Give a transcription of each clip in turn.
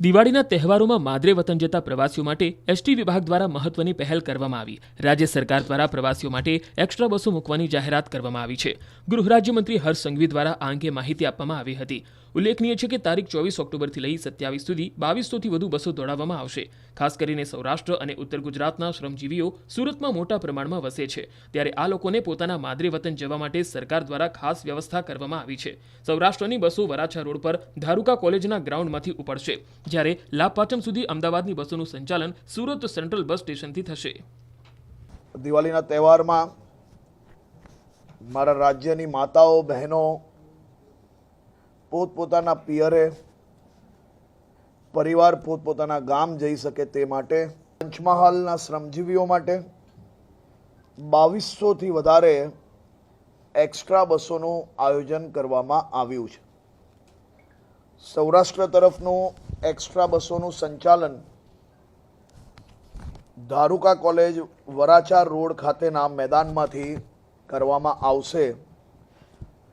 દિવાળીના તહેવારોમાં માદરે વતન જતા પ્રવાસીઓ માટે એસટી વિભાગ દ્વારા મહત્વની પહેલ કરવામાં આવી. રાજ્ય સરકાર દ્વારા પ્રવાસીઓ માટે એક્સ્ટ્રા બસો મૂકવાની જાહેરાત કરવામાં આવી છે. ગૃહ હર્ષ સંઘવી દ્વારા આ અંગે માહિતી આપવામાં આવી હતી. ઉલ્લેખનીય છે કે તારીખ ચોવીસ ઓક્ટોબરથી લઈ સત્યાવીસ સુધી બાવીસોથી વધુ બસો દોડાવવામાં આવશે. ખાસ કરીને સૌરાષ્ટ્ર અને ઉત્તર ગુજરાતના શ્રમજીવીઓ સુરતમાં મોટા પ્રમાણમાં વસે છે. ત્યારે આ લોકોને પોતાના માદરે વતન જવા માટે સરકાર દ્વારા ખાસ વ્યવસ્થા કરવામાં આવી છે. સૌરાષ્ટ્રની બસો વરાછા રોડ પર ધારુકા કોલેજના ગ્રાઉન્ડમાંથી ઉપડશે. જ્યારે લાભપાટમ સુધી અમદાવાદની બસોનું સંચાલન સુરત સેન્ટ્રલ બસ સ્ટેશનથી થશે. દિવાળીના તહેવારમાં મારા રાજ્યની માતાઓ, બહેનો, પોતપોતાના પિયરે, પરિવાર પોતપોતાના ગામ જઈ શકે તે માટે, પંચમહાલના શ્રમજીવીઓ માટે બાવીસોથી વધારે એક્સ્ટ્રા બસોનું આયોજન કરવામાં આવ્યું છે. સૌરાષ્ટ્ર તરફનું એક્સ્ટ્રા બસોનું સંચાલન ધારુકા કોલેજ વરાછા રોડ ખાતેના મેદાનમાંથી કરવામાં આવશે.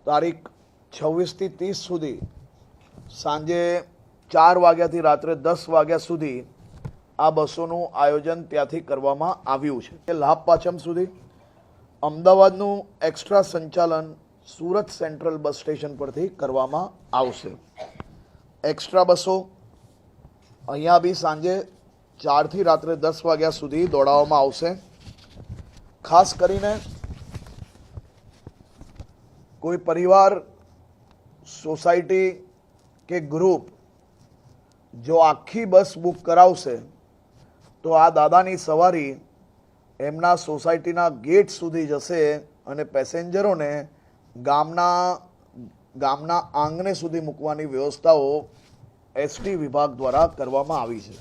તારીખ છવ્વીસથી ત્રીસ સુધી સાંજે ચાર વાગ્યાથી રાત્રે દસ વાગ્યા સુધી આ બસોનું આયોજન ત્યાંથી કરવામાં આવ્યું છે. એ લાભ પાછમ સુધી અમદાવાદનું એક્સ્ટ્રા સંચાલન સુરત સેન્ટ્રલ બસ સ્ટેશન પરથી કરવામાં આવશે. એક્સ્ટ્રા બસો અહીંયા બી સાંજે ચારથી રાત્રે દસ વાગ્યા સુધી દોડાવવામાં આવશે. ખાસ કરીને કોઈ પરિવાર, સોસાયટી કે ગ્રુપ જો આખી બસ બુક કરાવશે, તો આ દાદાની સવારી એમના સોસાયટીના ગેટ સુધી જશે અને પેસેન્જરોને ગામના ગામના આંગણે સુધી મૂકવાની વ્યવસ્થાઓ એસટી વિભાગ દ્વારા કરવામાં આવી છે.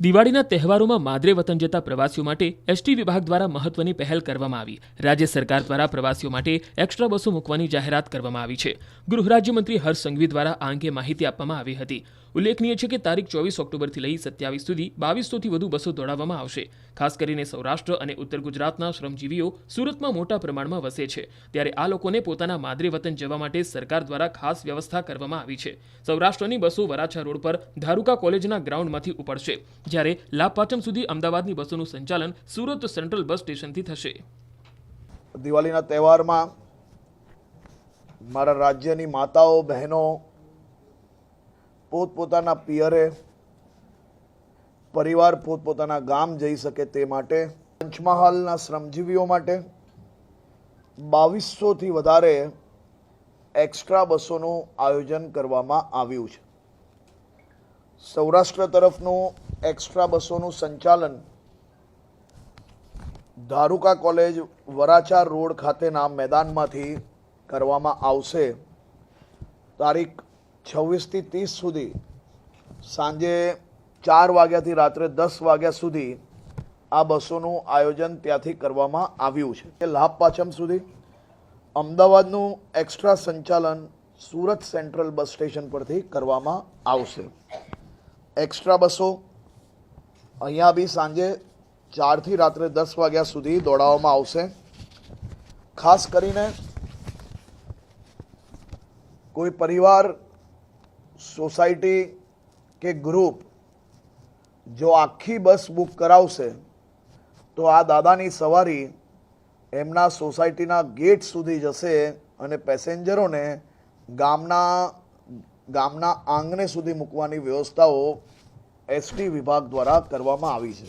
દિવાળીના તહેવારોમાં માદરે વતન જતા પ્રવાસીઓ માટે એસટી વિભાગ દ્વારા મહત્વની પહેલ કરવામાં આવી. રાજ્ય સરકાર દ્વારા પ્રવાસીઓ માટે એક્સ્ટ્રા બસો મૂકવાની જાહેરાત કરવામાં આવી છે. ગૃહ રાજ્યમંત્રી હર્ષ સંઘવી દ્વારા આ અંગે માહિતી આપવામાં આવી હતી. ઉલ્લેખનીય છે કે તારીખ ચોવીસ ઓક્ટોબરથી લઈ સત્યાવીસ સુધી બાવીસોથી વધુ બસો દોડાવવામાં આવશે. ખાસ કરીને સૌરાષ્ટ્ર અને ઉત્તર ગુજરાતના શ્રમજીવીઓ સુરતમાં મોટા પ્રમાણમાં વસે છે. ત્યારે આ લોકોને પોતાના માદરે વતન જવા માટે સરકાર દ્વારા ખાસ વ્યવસ્થા કરવામાં આવી છે. સૌરાષ્ટ્રની બસો વરાછા રોડ પર ધારુકા કોલેજના ગ્રાઉન્ડમાંથી ઉપડશે, જ્યારે લાભપાચમ સુધી અમદાવાદની બસોનું સંચાલન સુરત સેન્ટ્રલ બસ સ્ટેશનથી થશે. દિવાળીના તહેવારમાં મારા રાજ્યની માતાઓ, બહેનો પોતપોતાના પિયરે પરિવાર પોતપોતાના ગામ જઈ શકે તે માટે, પંચમહાલના શ્રમજીવીઓ માટે બાવીસોથી વધારે એક્સ્ટ્રા બસોનું આયોજન કરવામાં આવ્યું છે. સૌરાષ્ટ્ર તરફનું એક્સ્ટ્રા બસોનું સંચાલન ધારુકા કોલેજ વરાછા રોડ ખાતેના મેદાનમાંથી કરવામાં આવશે. તારીખ છવ્વીસથી ત્રીસ સુધી સાંજે ચાર વાગ્યાથી રાત્રે દસ વાગ્યા સુધી આ બસોનું આયોજન ત્યાંથી કરવામાં આવ્યું છે. લાભ પાછમ સુધી અમદાવાદનું એક્સ્ટ્રા સંચાલન સુરત સેન્ટ્રલ બસ સ્ટેશન પરથી કરવામાં આવશે. એક્સ્ટ્રા બસો અહીંયા બી સાંજે ચારથી રાત્રે દસ વાગ્યા સુધી દોડાવવામાં આવશે. ખાસ કરીને કોઈ પરિવાર સોસાયટી કે ગ્રુપ જો આખી બસ બુક કરાવશે, તો આ દાદાની સવારી એમના સોસાયટીના ગેટ સુધી જશે અને પેસેન્જરોને ગામના ગામના આંગણે સુધી મૂકવાની વ્યવસ્થાઓ એસટી વિભાગ દ્વારા કરવામાં આવી છે.